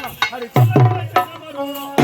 சொல்லலாம் அடி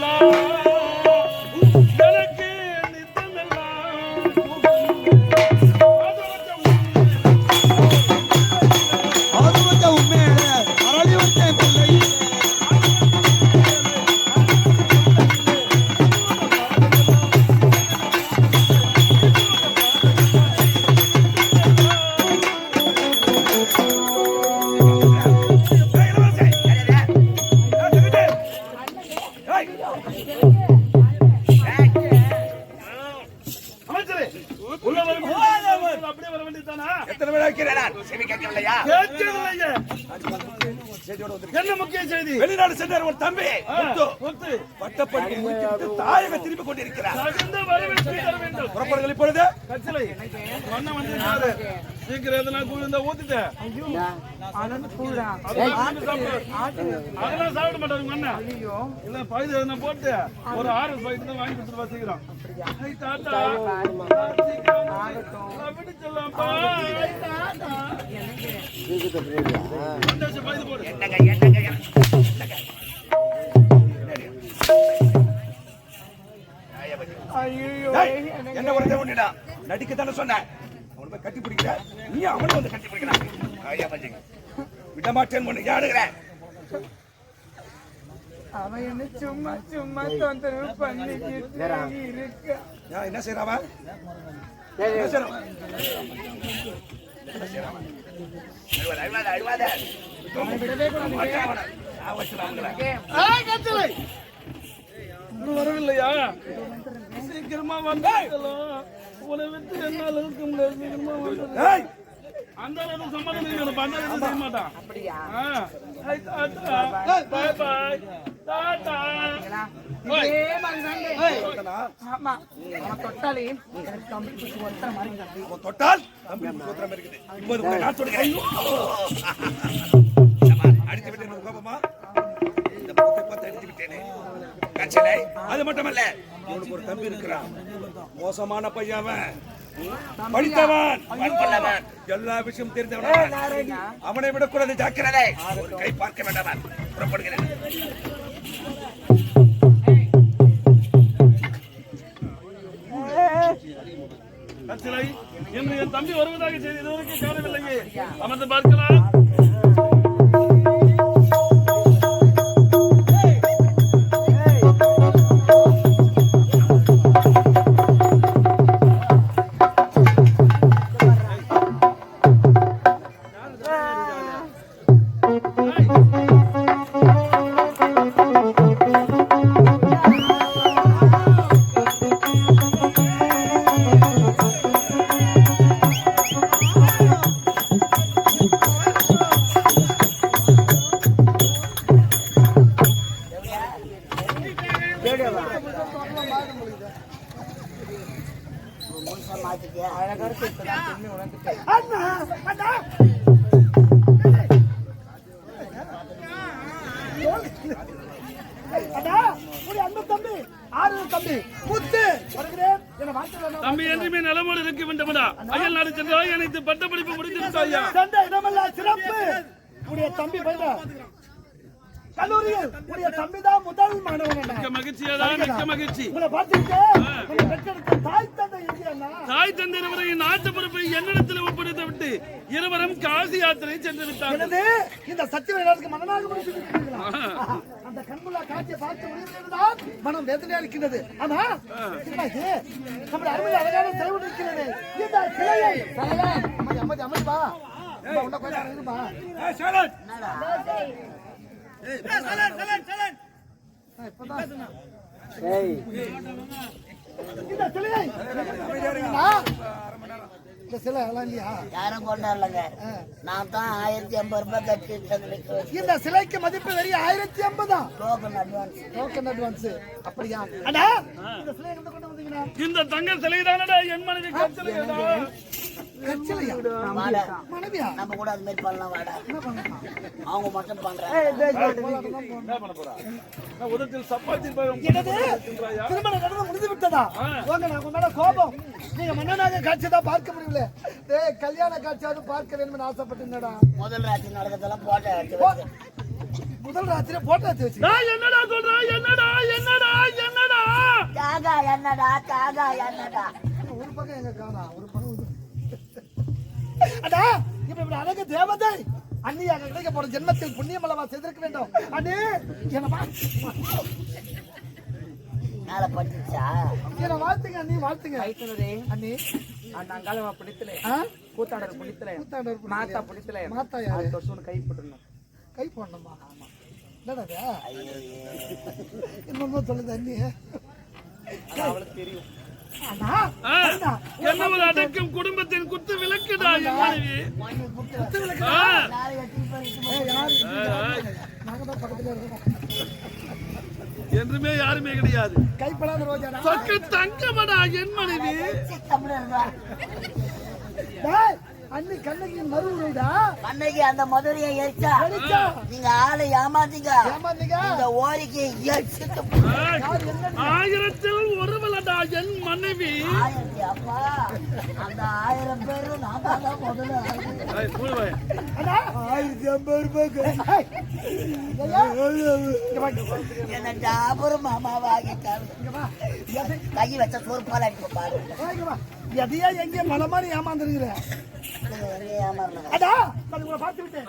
আল্লাহ சென்றார் ஒரு தம்பி. முத்து. பட்டப்படி முடித்துவிட்டு தாயக திரும்பி கொண்டிருக்கிறார். புறப்படுங்கள் இப்பொழுது. கச்சலை அண்ணன் வந்து சீக்கிரம் எதனா கூழ் இருந்தா ஊத்திட்ட அதெல்லாம் சாப்பிட மாட்டாரு உங்க அண்ணன். இல்ல பகுதி எதனா போட்டு ஒரு ஆறு பாக்கெட் தான் வாங்கி கொடுத்துருவா சீக்கிரம். தாத்தா. சீக்கிரம் அப்படி சொல்லலாம்ப்பா என்ன உடனே உன்னிடா நடிக்க தானே சொன்னேன். அவனை போய் கட்டி பிடிக்கிற? நீ அவனை வந்து கட்டி பிடிக்கிறான் ஐயா பஞ்சி விட மாட்டேன் ஒண்ணு யாருகிறேன் அவன் என்ன சும்மா சும்மா தொந்தரவு பண்ணிக்கிட்டு இருக்க. என்ன செய்யறாவா என்ன செய்யறான் என்ன செய்யறான் அழுவாத இன்னும் வரவில்லையா? சீக்கிரமா வந்தாலும் உன்னை விட்டு என்னால இருக்க முடியாது சீக்கிரமா வந்து. ஏய், அந்த அளவுக்கு சம்மதம் இல்லை எனக்கு அந்த அளவுக்கு செய்ய மாட்டான். தாத்தா பாய் தொட்டாலே அடித்து விட்டேன் கோபமா? இந்த அடித்து விட்டேனே. கட்சியிலே அது மட்டுமல்ல இவனுக்கு ஒரு தம்பி இருக்கிறான். மோசமான பையன் படித்தவன். எல்லா விஷயம் தெரிந்தவன் அவன். விடக்கூடாது ஜாக்கிரதை. ஒரு கை பார்க்க வேண்டாம் புறப்படுகிறேன். என் தம்பி வருவதாக செய்தி இதுவரைக்கும் காணவில்லையே. அமர்ந்து பார்க்கலாம். அன்பு தம்பி. முத்து வருகிறேன். தம்பி என்றுமே நலமோடு இருக்க வேண்டுமடா அயல் நாடு சென்றாய் அனைத்து சிறப்பு. உடைய தம்பி பையனா கல்லூரியில் உடைய தம்பி தான் முதல் மாணவன். மிக்க மகிழ்ச்சியாடா மிக்க மகிழ்ச்சி. உங்களை பார்த்துட்டு உங்களை பெற்றெடுத்த தாய் தந்தை தாய் தந்தை இருவரையும் நாட்டு பொறுப்பை என்னிடத்தில் ஒப்படைத்து விட்டு இருவரும் காசி யாத்திரை சென்று எனது இந்த சத்திய எனக்கு மனமாக முடித்து விட்டீர்களா? அந்த கண்குள்ளா காட்சியை பார்த்து முடிந்ததுதான் மனம் வேதனையா இருக்கின்றது இது? நம்முடைய அருமையில் அழகான செலவு இருக்கிறது. இந்த சிலையை சிலையை அமைதி அமைதி அமைப்பா உன்ன கொஞ்ச நேரம் இருப்பா யாரும் கொண்டாடலங்க நான் தான் ஆயிரத்தி ஐம்பது ரூபாய் கட்டி இந்த சிலைக்கு மதிப்பு வெறும் ஆயிரத்தி ஐம்பதா டோக்கன் அட்வான்ஸ் டோக்கன் அட்வான்ஸ் அப்படியா அண்ணா இந்த சிலை தங்க சிலைதானடா என் மனைவி மனைவியா? நம்ம கூட அது மாதிரி பண்ணலாம் வாடா. அவங்க மட்டும் பண்றாங்க. உதத்தில் சப்பாத்தி பழம் என்னது? திருமணம் நடந்து முடிந்து விட்டதா? வாங்க நான் உங்களோட கோபம். நீங்க மன்னனாக காட்சி தான் பார்க்க முடியல. டேய் கல்யாண காட்சியாவது பார்க்க வேணும்னு ஆசைப்பட்டிருந்தடா முதல் ராத்திரி நடக்கிறதெல்லாம் போட்டோ. முதல் ராத்திரி போட்டோ எடுத்து வச்சு. நான் என்னடா சொல்றேன் என்னடா என்னடா என்னடா? தாகா என்னடா தாகா என்னடா? ஒரு பக்கம் எங்க காணா ஒரு பக்கம் அண்ணா இப்ப இப்படி அழகு தேவதை. அண்ணியாக கிடைக்க போற ஜென்மத்தில் புண்ணியம் அல்லவா செய்திருக்க வேண்டும். அண்ணே என்னமா மேல பட்டுச்சா? என்ன வாழ்த்துங்க அண்ணி வாழ்த்துங்க. மைத்துனரே அண்ணி. அங்காளவா பிடித்தல? கூத்தாடர் பிடித்தல பிடிக்கலையா? மாத்தா பிடித்தல மாத்தா யாரு? வருஷம் கை போட்டுருணும் கை போடணுமா? என்னடா இன்னொன்னு சொல்லுது அண்ணி. அவளுக்கு தெரியும். அண்ணா ஆ, என்ன ஒரு அடக்கம் குடும்பத்தின் குத்து விளக்குடா என் மனைவி. என்றுமே யாருமே கிடையாது. கைப்படாத தங்கமடா என் மனைவி. அண்ணி கண்ணகி அந்த மதுரையை எரிச்சா நீங்க ஆளை ஏமாத்தீங்க. ஏமாந்தீங்க இந்த ஓரிக்கை எரிச்சிட்டு ஆயிரத்தில் ஒருவலடா என் மனைவி. ஆயிரத்தி அப்பா. அந்த ஆயிரம் பேரு நான் தான் முதல்ல ஆயிரத்தி ஐம்பது ரூபாய்க்கு. என்ன வா. எதை- கை வச்ச சோறு பால் அடிக்க பாரு. வா, இங்க வா. எதையா எங்க மலை மாதிரி ஏமாந்துருக்கிற நீங்க எங்க ஏமாறல அடா நான் உங்களை பார்த்து விட்டேன்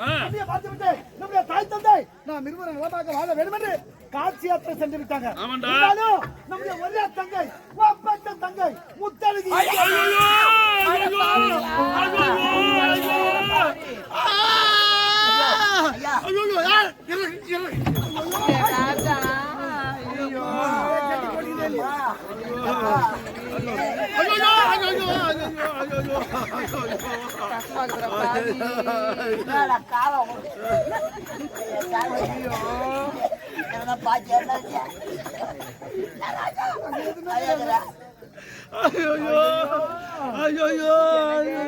பார்த்து விட்டேன் நம்முடைய தாய் தந்தை நான் இருவரும் நலமாக வாழ வேண்டும் என்று காட்சி யாத்திரை சென்று விட்டாங்க ஆமாண்டா. இருந்தாலும் நம்முடைய ஒரே தங்கை ஒப்பற்ற தங்கை முத்தழகி ஐயோ. ஐயோ காவம் என்ன ஐயோ, ஐயோ, ஐயோ, ஐயோ.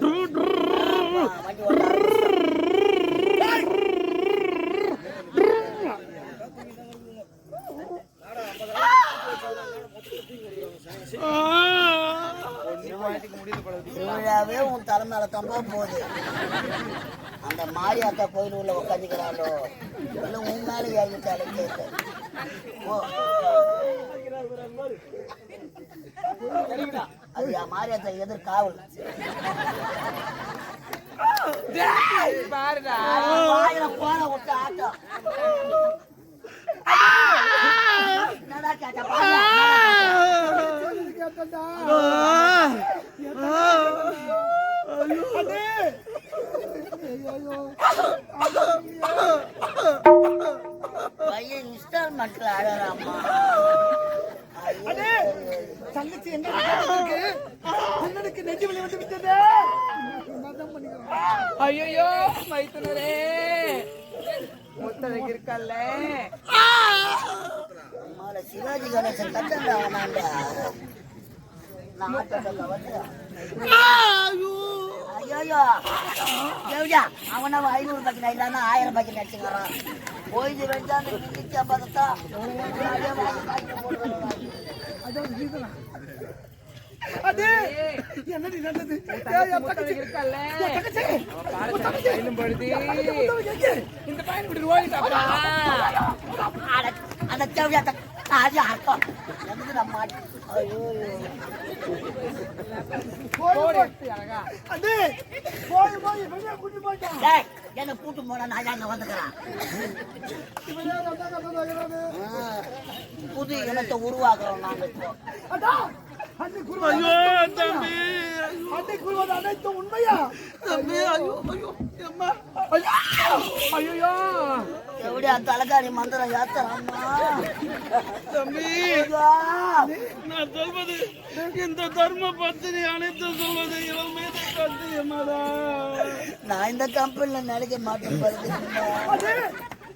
ட்ரு, ட்ரு. வண்டி ஓட்டாரு ஆ. திருவிழாவே உன் தலைமையில தம்பா போகுது அந்த மாரியாத்தா கோயில் உள்ள உட்காந்துக்கிறாளோ இல்ல உன் மேல ஏறிட்டாலே கேட்க அது என் மாரியாத்தா எதிர் காவல். பாருடா. போன விட்டு ஆட்டம். என்னடா. கேட்டா? முத்தழகு இருக்கல்ல. அம்மால சிவாஜி கணேசன் கட்டண்டா அவனாண்டா நான் ஆட்டோல வந்து ஐயோ எப்படியா அவன ஐநூறு பக்கம் இல்லைன்னா ஆயிரம் பக்கம் நடிச்சுக்கிறான் போயிட்டு வச்சா பார்த்தா அது. என்னடி எங்கே? இந்த பையன் இப்படி ஓடிட்டாப்பா அந்த அர்த்தம் நம்ம என்னை கூட்டு போனா நான் அங்க வந்துக்கிறேன்? புது இனத்தை உருவாக்குறோம் நாங்க இப்போ. அனைத்தும் உண்மையா? தம்பி ஐயோ ஐயோ அம்மா ஐயோ! எப்படி அந்த தலைக்காரி மந்திரம் ஏத்துறாம்மா தம்பி நான் சொல்வது இந்த தர்ம பத்தினி அனைத்து சொல்வது இவள் மீது சத்தியமாடா நான் இந்த கம்பெனில நினைக்க மாட்டேன்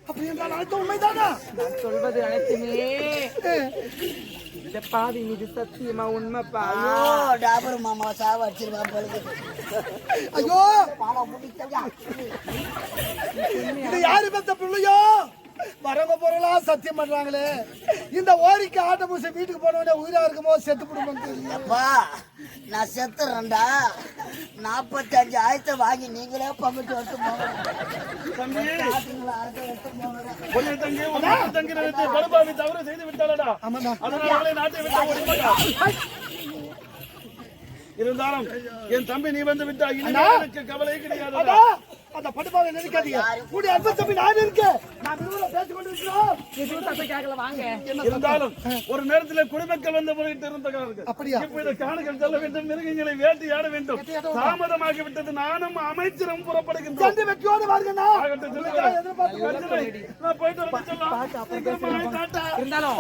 அப்படி என்றால் அனைத்தும் உண்மைதானா? நான் சொல்வது அனைத்துமே. இந்த பாவி மீது சத்தியமா உண்மைப்பா. ஐயோ டாபர் மாமா சாவ அடிச்சிருவான் பழுது ஐயோ. பாவா முடிச்சா இது யாரு பெத்த பிள்ளையோ? வரவங்க பொருளா சத்தியம் பண்றாங்களே. இந்த ஓரிக்கு ஆட்ட பூசி வீட்டுக்கு போனவனே உயிரா இருக்குமோ? செத்து போடுமோன்னு தெரியல. அப்பா நான் செத்துறேன்டா. நாற்பத்தஞ்சு ஆயிரத்தை வாங்கி நீங்களே பங்கிட்டு நிறுத்தி படுபாவி தவறு செய்து விட்டாளடா. அதனால அவளை நாட்டை விட்டு. இருந்தாலும் என் தம்பி நீ வந்து விட்டா எனக்கு கவலை கிடையாது அந்த படுபாவை நினைக்காதீங்க. கூடிய அன்பு தம்பி நான் இருக்கேன். நான் விரும்பல பேசிக் கொண்டிருக்கிறோம் வாங்க. இருந்தாலும் ஒரு நேரத்துல குடிமக்கள் வந்த முறையிட்டு இருந்த அப்படியா? இப்ப இதை காணுகள் செல்ல வேண்டும் மிருகங்களை வேட்டையாட வேண்டும். தாமதமாகி விட்டது நானும் அமைச்சரும் புறப்படுகின்றோம். சென்று வெற்றியோடு வாருங்கண்ணா. எதிர்பார்த்து நான் போயிட்டு வந்து சொல்லலாம். இருந்தாலும்